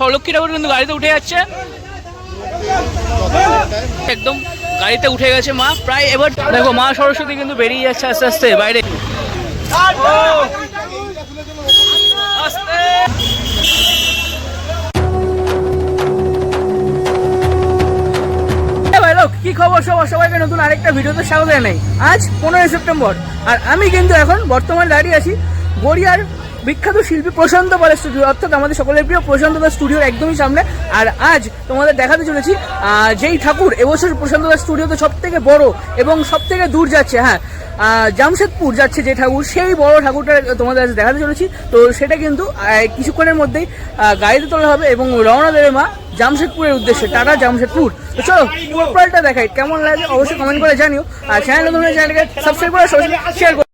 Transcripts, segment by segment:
সলক্ষী ঠাকুর কিন্তু গাড়িতে উঠে যাচ্ছে। একদম গাড়িতে উঠে গেছে মা। প্রায় এবার দেখো, মা সরস্বতী কিন্তু বেরিয়ে যাচ্ছে আস্তে আস্তে বাইরে। কি খবর সবার? সবাইকে নতুন আরেকটা ভিডিওতে স্বাগত জানাই। আজ পনেরোই সেপ্টেম্বর। আর আমি কিন্তু এখন বর্তমানে দাঁড়িয়ে আছি গড়িয়ার বিখ্যাত শিল্পী প্রশান্ত পালের স্টুডিও অর্থাৎ আমাদের সকলের প্রিয় প্রশান্ত দাস স্টুডিওর একদমই সামনে। আর আজ তোমাদের দেখাতে চলেছি যেই ঠাকুর, এবছর প্রশান্ত দাস স্টুডিওতে সব থেকে বড় এবং সব থেকে দূর যাচ্ছে হ্যাঁ জামশেদপুর যাচ্ছে যে ঠাকুর, সেই বড় ঠাকুরটা তোমাদের আজ দেখাতে চলেছি। তো সেটা কিন্তু কিছুক্ষণের মধ্যেই গাড়িতে তোলা হবে এবং রওনা দেবে মা জামশেদপুরের উদ্দেশ্যে, টাটা জামশেদপুর। চলো প্রোফাইলটা দেখাই, কেমন লাগে অবশ্যই কমেন্ট করে জানিও, আর চ্যানেল চ্যানেলকে সাবস্ক্রাইব করে শেয়ার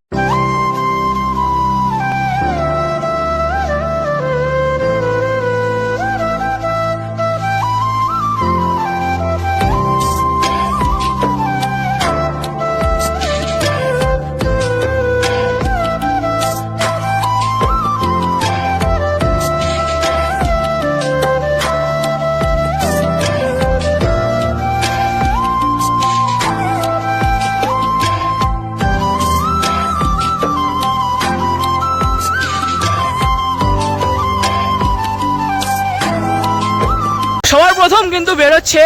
প্রথম কিন্তু বেরোচ্ছে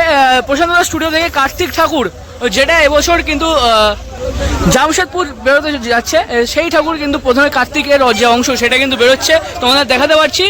প্রশান্ত স্টুডিও থেকে কার্তিক ঠাকুর, যেটা এবছর কিন্তু জামশেদপুর বেরোতে যাচ্ছে। সেই ঠাকুর কিন্তু প্রথমে কার্তিকের যে অংশ, সেটা কিন্তু বেরোচ্ছে। তোমাদের দেখাতে পারছি।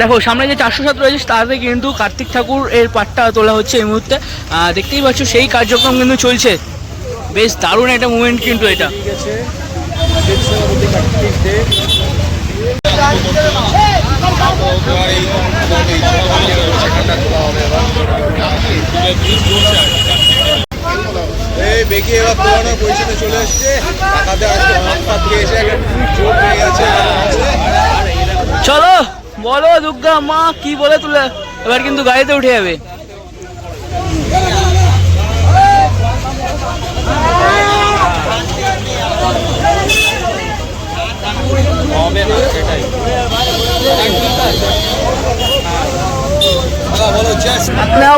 দেখো, সামনে যে চারশো সাত রয়েছে, তাতে কিন্তু কার্তিক ঠাকুর এর পাটটা তোলা হচ্ছে এই মুহূর্তে। দেখতেই পাচ্ছ, সেই কার্যক্রম কিন্তু চলছে। বেশ দারুণ একটা মুভমেন্ট কিন্তু এটা। চলে এসছে। বলো দুর্গা মা, কি বলে তুলে? এবার কিন্তু গাড়িতে উঠে যাবে।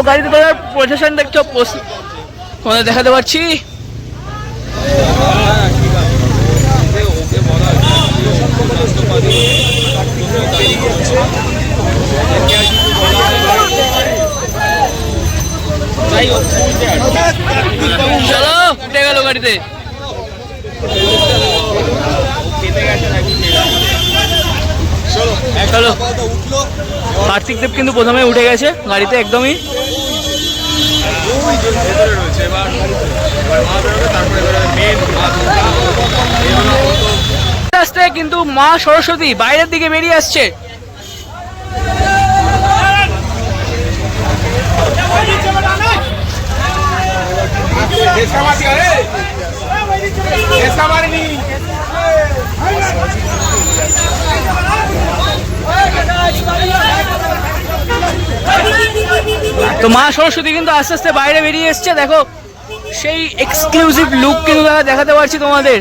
গাড়িতে প্রশাসন দেখছ দেখাতে পারছি ওকে বলা চলো গেল চলো। কার্তিক দেব কিন্তু প্রথমে উঠে গেছে গাড়িতে একদমই। রয়েছে, এবার তারপরে মেন মা দুর্গা এবার হয়তো কিন্তু মা সরস্বতী বাইরের দিকে বেরিয়ে আসছে। তো মা সরস্বতী কিন্তু আস্তে আস্তে বাইরে বেরিয়ে এসছে, দেখো। সেই এক্সক্লুসিভ লুক কিন্তু দেখাতে পারছি তোমাদের।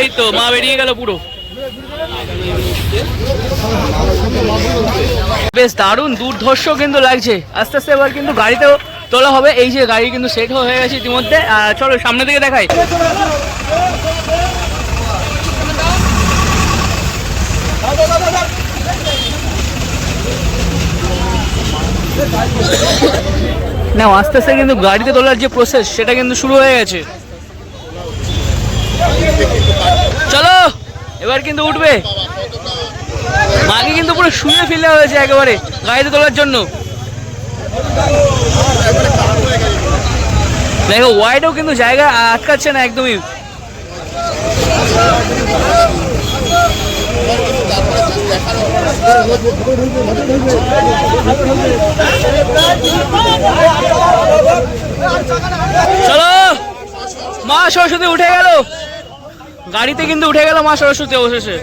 এই তো, মা বেরিয়ে গেল পুরো। বেশ দারুণ দুর্ধর্ষ কিন্তু লাগছে। আস্তে আস্তে এবার কিন্তু গাড়িতেও তোলা হবে। এই যে গাড়ি কিন্তু সেট হয়ে গেছে ইতিমধ্যে। চলো সামনে থেকে দেখাই। না আস্তে আস্তে কিন্তু গাড়িতে তোলার যে প্রসেস সেটা কিন্তু শুরু হয়ে গেছে। চলো, এবার কিন্তু উঠবে। মাকে কিন্তু পুরো শুয়ে ফেলে হয়েছে একেবারে গাড়িতে তোলার জন্য। দেখো ওয়াইডও কিন্তু জায়গা আটকাচ্ছে না একদমই। চলো, মা সরস্বতী উঠে গেল। গাড়িতে কিন্তু উঠে গেল মা সরস্বতী অবশেষে।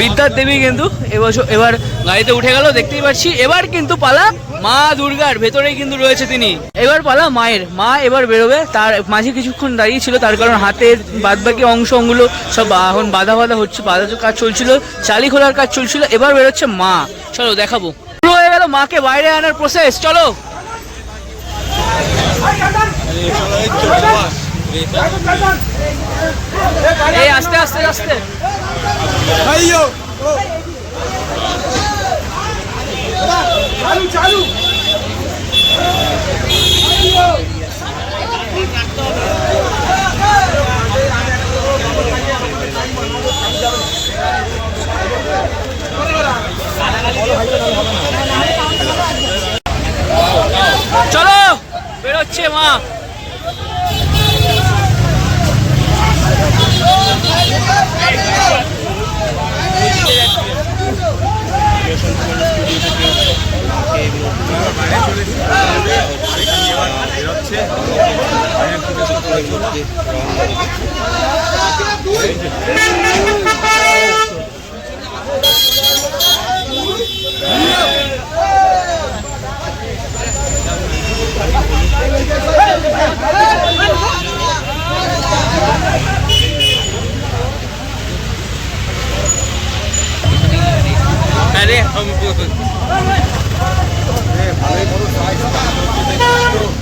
বিদ্যার দেবী কিন্তু এবছর এবার গাড়িতে উঠে গেল, দেখতেই পাচ্ছি। এবার কিন্তু পালা মা দুর্গার, ভেতরেই কিন্তু রয়েছে তিনি। এবার পালা মায়ের। মা এবার বেরোবে, তার মাঝে কিছুক্ষণ দাঁড়িয়ে ছিল, তার কারণ হাতের বাদবাকি অংশ অঙ্গুলো সব এখন বাধা বাধা হচ্ছে, বাধা কাজ চলছিল, চালি খোলার কাজ চলছিল, এবার বেরোচ্ছে মা। চলো, দেখাবো। শুরু হয়ে গেল মাকে বাইরে আনার প্রসেস চলো। এই আস্তে আস্তে আস্তে। চালু চালু ఉంది अरे हम भाई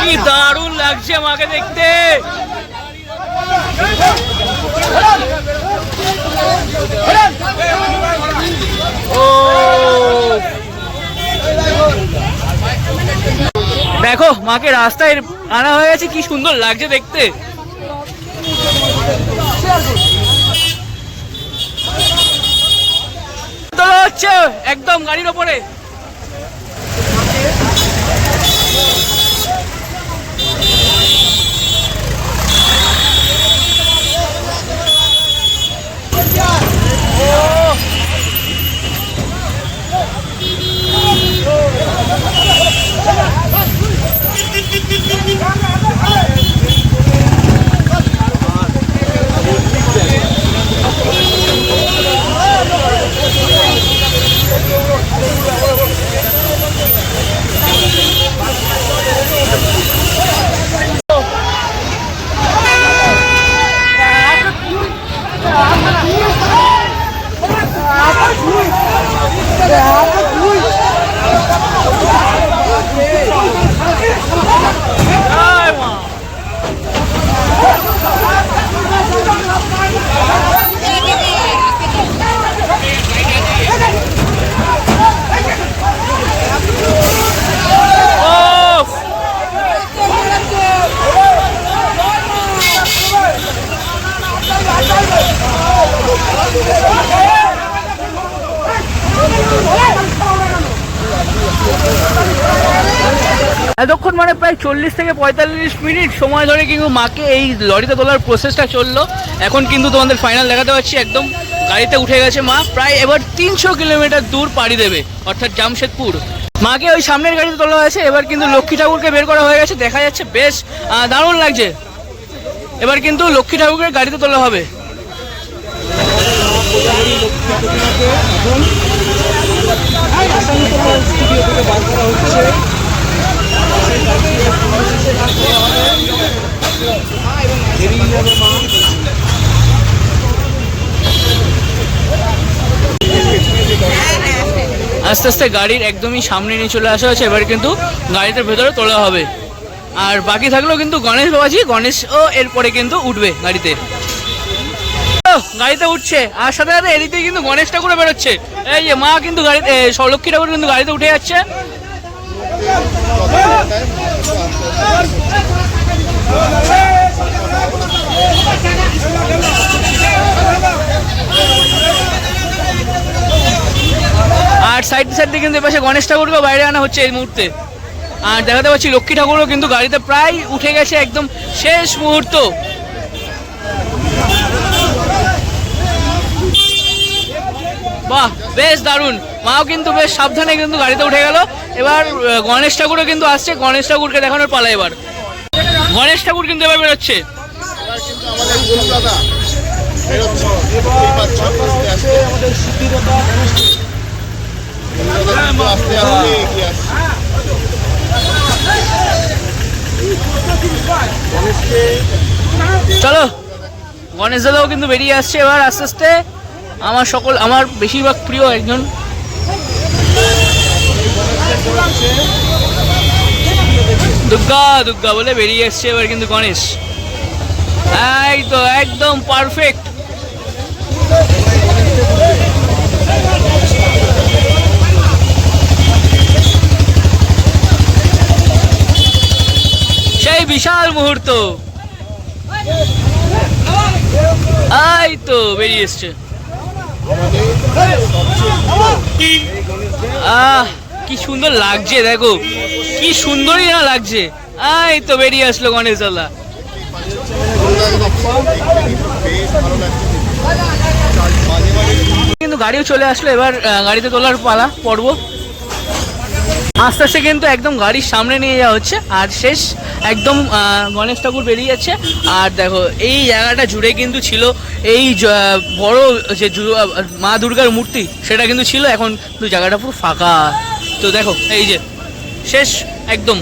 কি দারুণ লাগছে মাকে দেখতে। ও। দেখো, মাকে রাস্তায় আনা হয়ে গেছে, কি সুন্দর লাগছে দেখতে। হচ্ছে একদম গাড়ির ওপরে। এতক্ষণ মানে প্রায় চল্লিশ থেকে পঁয়তাল্লিশ মিনিট সময় ধরে কিন্তু মাকে এই লরিতে তোলার প্রসেসটা চলল। এখন কিন্তু তোমাদের ফাইনাল দেখাতে পাচ্ছি একদম গাড়িতে উঠে গেছে মা। প্রায় এবার তিনশো কিলোমিটার দূর পাড়ি দেবে, অর্থাৎ জামশেদপুর। মাকে ওই সামনের গাড়িতে তোলা হয়েছে, এবার কিন্তু লক্ষ্মী ঠাকুরকে বের করা হয়ে গেছে, দেখা যাচ্ছে বেশ দারুণ লাগছে। এবার কিন্তু লক্ষ্মী ঠাকুরকে গাড়িতে তোলা হবে। আস্তে আস্তে গাড়ির একদমই সামনে নিয়ে চলে আসা হয়েছে এবার কিন্তু গাড়িতে ভেতরে তোলা হবে। আর বাকি থাকলেও কিন্তু গণেশ বাবাজি গণেশ ও এরপরে কিন্তু উঠবে গাড়িতে। গাড়িতে উঠছে। আর সাথে সাথে এদিকে কিন্তু গণেশ ঠাকুরও বেরোচ্ছে। এই যে মা কিন্তু গাড়িতে এ, লক্ষ্মী ঠাকুর কিন্তু গাড়িতে উঠে যাচ্ছে। আর সাইড সাইড কিন্তু এপাশে গণেশ ঠাকুরকেও বাইরে আনা হচ্ছে এই মুহূর্তে। আর দেখাতে পাচ্ছি লক্ষ্মী ঠাকুরও কিন্তু গাড়িতে প্রায় উঠে গেছে একদম শেষ মুহূর্ত। বাহ বেশ দারুণ। মাও কিন্তু বেশ সাবধানে কিন্তু গাড়িতে উঠে গেল। এবার গণেশ ঠাকুরও কিন্তু আসছে। গণেশ ঠাকুরকে দেখানোর পালা এবার। গণেশ ঠাকুর কিন্তু এবার বেরোচ্ছে। চলো গণেশ দাদাও কিন্তু বেরিয়ে আসছে এবার আস্তে আস্তে। আমার সকল, আমার বেশিরভাগ প্রিয় একজন। দুর্গা দুর্গা বলে বেরিয়ে এসছে এবার কিন্তু গণেশ। এই তো একদম পারফেক্ট সেই বিশাল মুহূর্ত। এই তো বেরিয়ে এসছে। আহ, কি সুন্দর লাগছে, দেখো। কি সুন্দরই না লাগছে। আই তো বেরিয়ে আসলো গণেশ দাদা। কিন্তু গাড়িও চলে আসলো, এবার গাড়িতে তোলার পালা, পর্ব। আস্তে আস্তে কিন্তু একদম গাড়ির সামনে নিয়ে যাওয়া হচ্ছে। আর শেষ একদম গণেশ ঠাকুর বেরিয়ে যাচ্ছে। আর দেখো, এই জায়গাটা জুড়ে কিন্তু ছিল এই বড় যে মা দুর্গার মূর্তি, সেটা কিন্তু ছিল। এখন জায়গাটা পুরো ফাঁকা। তো দেখো, এই যে, শেষ একদম।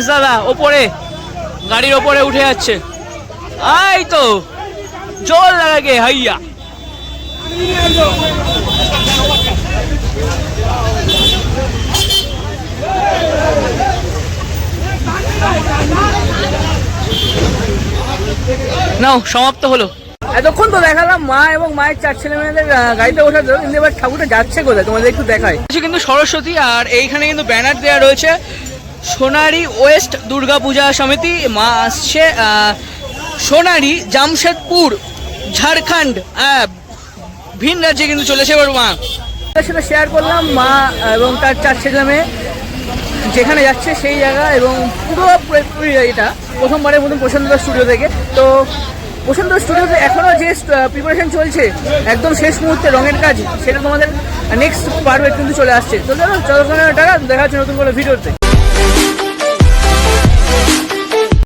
গণেশ দাদা ওপরে গাড়ির ওপরে উঠে যাচ্ছে। আই তো জল লাগাকে হাইয়া। নাও সমাপ্ত হলো। এতক্ষণ তো দেখালাম মা এবং মায়ের চার ছেলে মেয়েদের গাড়িতে ওঠার জন্য। কিন্তু এবার ঠাকুরটা যাচ্ছে কোথায়? তোমাদের একটু দেখাই। কিন্তু সরস্বতী আর এইখানে কিন্তু ব্যানার দেওয়া রয়েছে। সোনারি ওয়েস্ট দুর্গা পূজা সমিতি, মা আসছে সোনারি জামশেদপুর, ঝাড়খণ্ড ভিন রাজ্যে কিন্তু চলেছে এবার মা। সাথে শেয়ার করলাম মা এবং তার চার ছেলে মেয়ে, যেখানে যাচ্ছে সেই জায়গা এবং পুরো এটা, প্রথমবারের মতন প্রশান্ত স্টুডিও থেকে। তো প্রশান্ত স্টুডিওতে এখনও যে প্রিপারেশন চলছে, একদম শেষ মুহূর্তে রঙের কাজ, সেটা তোমাদের নেক্সট পার্টে কিন্তু চলে আসছে। তো চলো চলো টাকা দেখা হচ্ছে নতুন করে ভিডিওতে